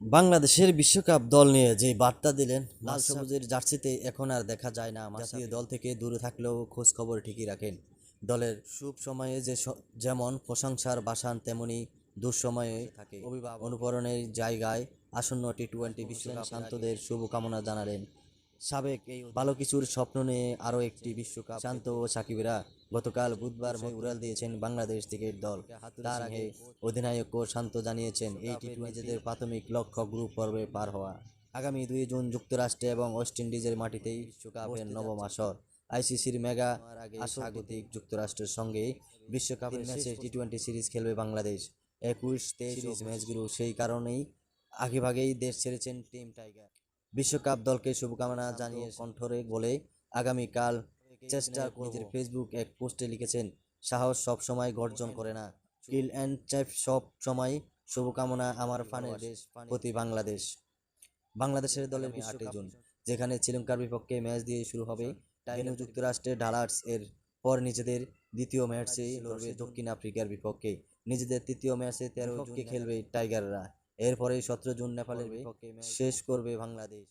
বাংলাদেশের বিশ্বকাপ দল নিয়ে যে বার্তা দিলেন লাল সবুজের জার্সিতে এখন আর দেখা যায় না। জাতীয় দল থেকে দূরে থাকলেও খোঁজ খবর ঠিকই রাখেন। দলের শুভ সময়ে যে যেমন প্রশংসার বাসান তেমনি দুঃসময়ে থাকে। অভিভাবক অনুকরণের জায়গায় আসন্ন টি টোয়েন্টি বিশ্বকাপ শান্তদের শুভকামনা জানালেন। সাবেক এই ভালো কিছুর স্বপ্ন নিয়ে আরও একটি বিশ্বকাপ। শান্ত ও সাকিবেরা গতকাল বুধবার উড়াল দিয়েছেন বাংলাদেশ ক্রিকেট দল। তার আগে অধিনায়ক ও শান্ত জানিয়েছেন এই টি টোয়েন্টিদের প্রাথমিক লক্ষ্য গ্রুপ পর্বে পার হওয়া। আগামী দুই জুন যুক্তরাষ্ট্রে এবং ওয়েস্ট ইন্ডিজের মাটিতেই বিশ্বকাপের নবম আসর। আইসিসির মেগা স্বাগতিক যুক্তরাষ্ট্রের সঙ্গে বিশ্বকাপের ম্যাচে টি টোয়েন্টি সিরিজ খেলবে বাংলাদেশ। একুশ তেইশ ম্যাচগুলো সেই কারণেই আগেভাগেই দেশ ছেড়েছেন টিম টাইগার। বিশ্বকাপ দলকে শুভকামনা জানিয়ে কণ্ঠরে বলে আগামীকাল চেষ্টা নিজের ফেসবুক এক পোস্টে লিখেছেন সাহস সব সময় গর্জন করে না। কিল অ্যান্ড চ্যাপ সব সময় শুভকামনা আমার ফানের দেশ প্রতি বাংলাদেশ। বাংলাদেশের দলের আটই জুন। যেখানে শ্রীলঙ্কার বিপক্ষে ম্যাচ দিয়ে শুরু হবে ভেন্যু যুক্তরাষ্ট্রের ডালার্স। এর পর নিজেদের দ্বিতীয় ম্যাচে লড়বে দক্ষিণ আফ্রিকার বিপক্ষে। নিজেদের তৃতীয় ম্যাচে তেরো জুনকে খেলবে টাইগাররা। এরপরে সতেরো জুন নেপালের বিপক্ষে শেষ করবে বাংলাদেশ।